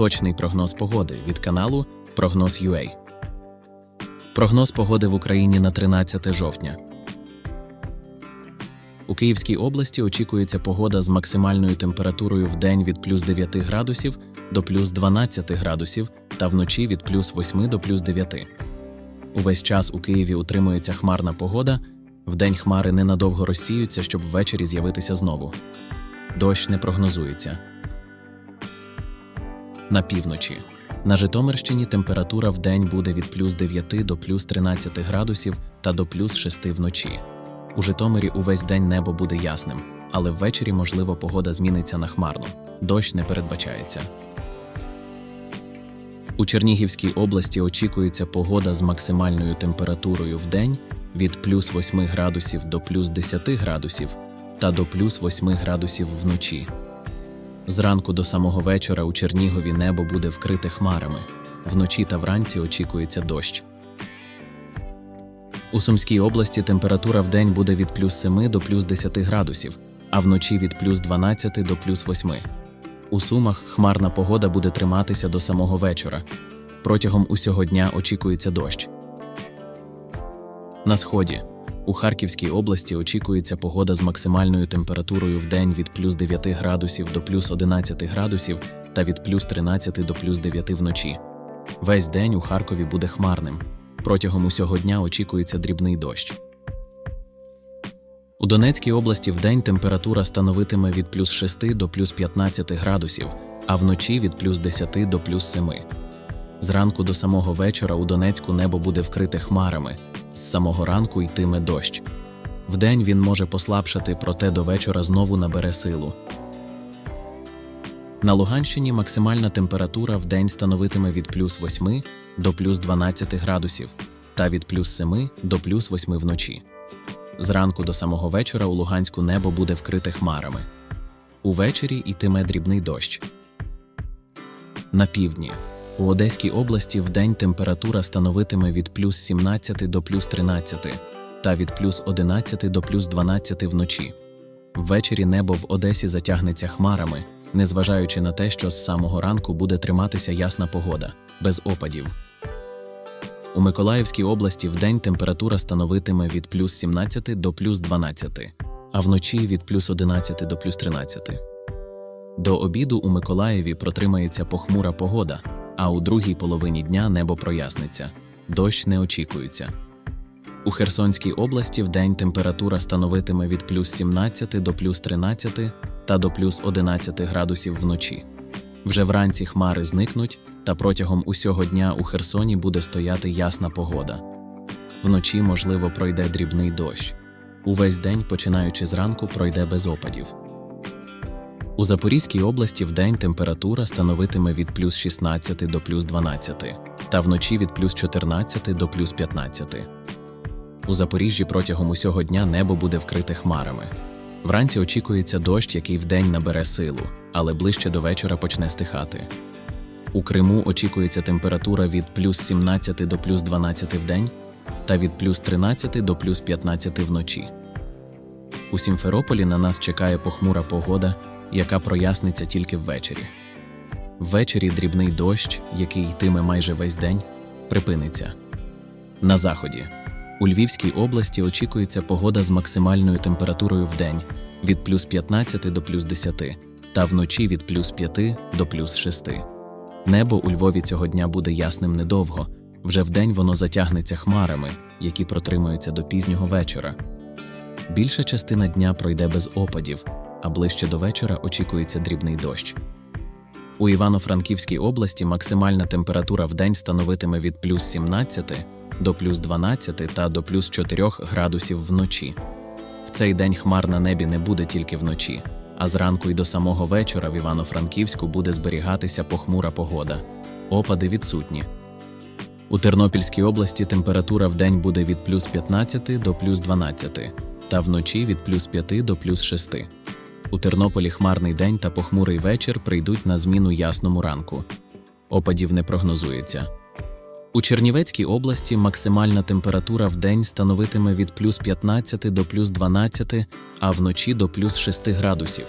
Точний прогноз погоди від каналу Прогноз UA. Прогноз погоди в Україні на 13 жовтня. У Київській області очікується погода з максимальною температурою в день від плюс 9 градусів до плюс 12 градусів та вночі від плюс 8 до плюс 9. Увесь час у Києві утримується хмарна погода. Вдень хмари ненадовго розсіються, щоб ввечері з'явитися знову. Дощ не прогнозується. На півночі. На Житомирщині температура в день буде від плюс 9 до плюс 13 градусів та до плюс 6 вночі. У Житомирі увесь день небо буде ясним, але ввечері, можливо, погода зміниться на хмарну. Дощ не передбачається. У Чернігівській області очікується погода з максимальною температурою в день від плюс 8 градусів до плюс 10 градусів та до плюс 8 градусів вночі. Зранку до самого вечора у Чернігові небо буде вкрите хмарами. Вночі та вранці очікується дощ. У Сумській області температура в день буде від плюс 7 до плюс 10 градусів, а вночі від плюс 12 до плюс 8. У Сумах хмарна погода буде триматися до самого вечора. Протягом усього дня очікується дощ. На сході. У Харківській області очікується погода з максимальною температурою в день від плюс 9 градусів до плюс 11 градусів та від плюс 13 до плюс 9 вночі. Весь день у Харкові буде хмарним. Протягом усього дня очікується дрібний дощ. У Донецькій області вдень температура становитиме від плюс 6 до плюс 15 градусів, а вночі від плюс 10 до плюс 7. Зранку до самого вечора у Донецьку небо буде вкрите хмарами, з самого ранку йтиме дощ. Вдень він може послабшати, проте до вечора знову набере силу. На Луганщині максимальна температура в день становитиме від плюс 8 до плюс 12 градусів та від плюс 7 до плюс 8 вночі. Зранку до самого вечора у Луганську небо буде вкрите хмарами. Увечері йтиме дрібний дощ. На півдні. У Одеській області вдень температура становитиме від плюс 17 до плюс 13 та від плюс 11 до плюс 12 вночі. Ввечері небо в Одесі затягнеться хмарами, незважаючи на те, що з самого ранку буде триматися ясна погода, без опадів. У Миколаївській області вдень температура становитиме від плюс 17 до плюс 12, а вночі від плюс 11 до плюс 13. До обіду у Миколаєві протримається похмура погода, а у другій половині дня небо проясниться. Дощ не очікується. У Херсонській області вдень температура становитиме від плюс 17 до плюс 13 та до плюс 11 градусів вночі. Вже вранці хмари зникнуть, та протягом усього дня у Херсоні буде стояти ясна погода. Вночі, можливо, пройде дрібний дощ. Увесь день, починаючи зранку, пройде без опадів. У Запорізькій області вдень температура становитиме від плюс 16 до плюс 12, та вночі від плюс 14 до плюс 15. У Запоріжжі протягом усього дня небо буде вкрите хмарами. Вранці очікується дощ, який вдень набере силу, але ближче до вечора почне стихати. У Криму очікується температура від плюс 17 до плюс 12 в день та від плюс 13 до плюс 15 вночі. У Сімферополі на нас чекає похмура погода, яка проясниться тільки ввечері. Ввечері дрібний дощ, який йтиме майже весь день, припиниться. На заході. У Львівській області очікується погода з максимальною температурою в день від плюс 15 до плюс 10 та вночі від плюс 5 до плюс 6. Небо у Львові цього дня буде ясним недовго, вже вдень воно затягнеться хмарами, які протримуються до пізнього вечора. Більша частина дня пройде без опадів, а ближче до вечора очікується дрібний дощ. У Івано-Франківській області максимальна температура в день становитиме від плюс 17 до плюс 12 та до плюс 4 градусів вночі. В цей день хмар на небі не буде тільки вночі, а зранку й до самого вечора в Івано-Франківську буде зберігатися похмура погода. Опади відсутні. У Тернопільській області температура в день буде від плюс 15 до плюс 12, та вночі від плюс 5 до плюс 6. У Тернополі хмарний день та похмурий вечір прийдуть на зміну ясному ранку. Опадів не прогнозується. У Чернівецькій області максимальна температура в день становитиме від плюс 15 до плюс 12, а вночі до плюс 6 градусів.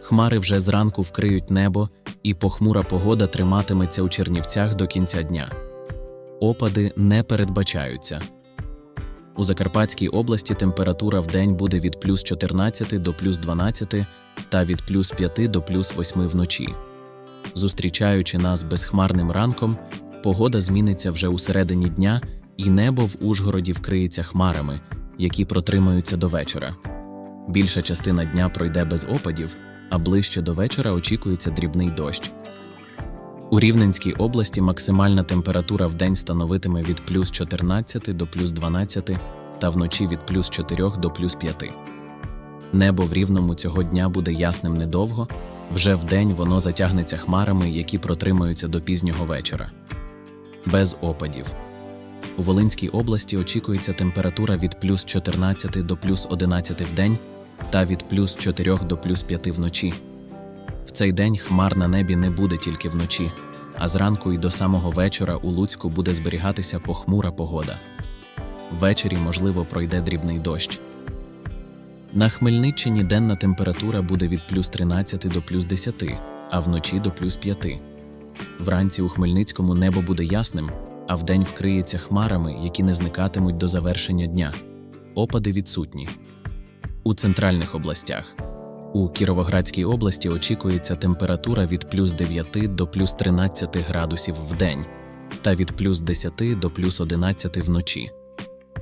Хмари вже зранку вкриють небо, і похмура погода триматиметься у Чернівцях до кінця дня. Опади не передбачаються. У Закарпатській області температура в день буде від плюс 14 до плюс 12 та від плюс 5 до плюс 8 вночі. Зустрічаючи нас безхмарним ранком, погода зміниться вже у середині дня, і небо в Ужгороді вкриється хмарами, які протримаються до вечора. Більша частина дня пройде без опадів, а ближче до вечора очікується дрібний дощ. У Рівненській області максимальна температура в день становитиме від плюс 14 до плюс 12 та вночі від плюс 4 до плюс 5. Небо в Рівному цього дня буде ясним недовго, вже вдень воно затягнеться хмарами, які протримаються до пізнього вечора. Без опадів. У Волинській області очікується температура від плюс 14 до плюс 11 в день та від плюс 4 до плюс 5 вночі. Цей день хмар на небі не буде тільки вночі, а зранку і до самого вечора у Луцьку буде зберігатися похмура погода. Ввечері, можливо, пройде дрібний дощ. На Хмельниччині денна температура буде від плюс 13 до плюс 10, а вночі до плюс 5. Вранці у Хмельницькому небо буде ясним, а вдень вкриється хмарами, які не зникатимуть до завершення дня. Опади відсутні. У центральних областях. У Кіровоградській області очікується температура від плюс 9 до плюс 13 градусів в день та від плюс 10 до плюс 11 вночі.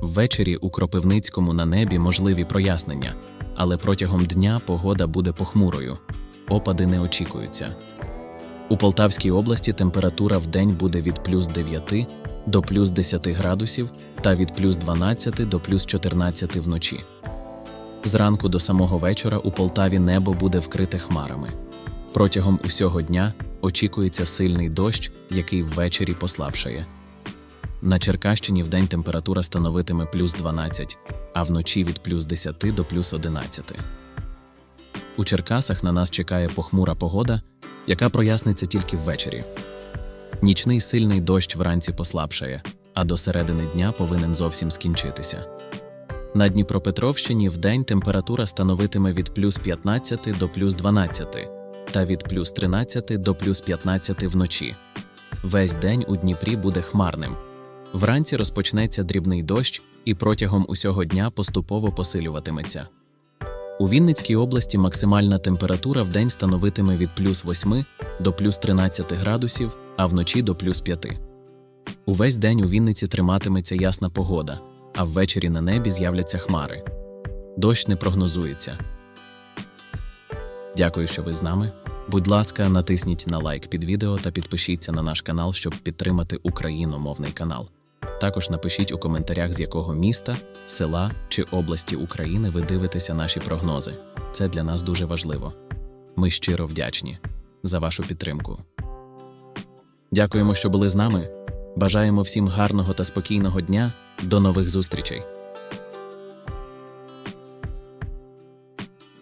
Ввечері у Кропивницькому на небі можливі прояснення, але протягом дня погода буде похмурою. Опади не очікуються. У Полтавській області температура в день буде від плюс 9 до плюс 10 градусів та від плюс 12 до плюс 14 вночі. Зранку до самого вечора у Полтаві небо буде вкрите хмарами. Протягом усього дня очікується сильний дощ, який ввечері послабшає. На Черкащині вдень температура становитиме плюс 12, а вночі від плюс 10 до плюс 11. У Черкасах на нас чекає похмура погода, яка проясниться тільки ввечері. Нічний сильний дощ вранці послабшає, а до середини дня повинен зовсім скінчитися. На Дніпропетровщині вдень температура становитиме від плюс 15 до плюс 12 та від плюс 13 до плюс 15 вночі. Весь день у Дніпрі буде хмарним. Вранці розпочнеться дрібний дощ і протягом усього дня поступово посилюватиметься. У Вінницькій області максимальна температура в день становитиме від плюс 8 до плюс 13 градусів, а вночі до плюс 5. Увесь день у Вінниці триматиметься ясна погода, а ввечері на небі з'являться хмари. Дощ не прогнозується. Дякую, що ви з нами. Будь ласка, натисніть на лайк під відео та підпишіться на наш канал, щоб підтримати україномовний канал. Також напишіть у коментарях, з якого міста, села чи області України ви дивитеся наші прогнози. Це для нас дуже важливо. Ми щиро вдячні за вашу підтримку. Дякуємо, що були з нами. Бажаємо всім гарного та спокійного дня. До нових зустрічей!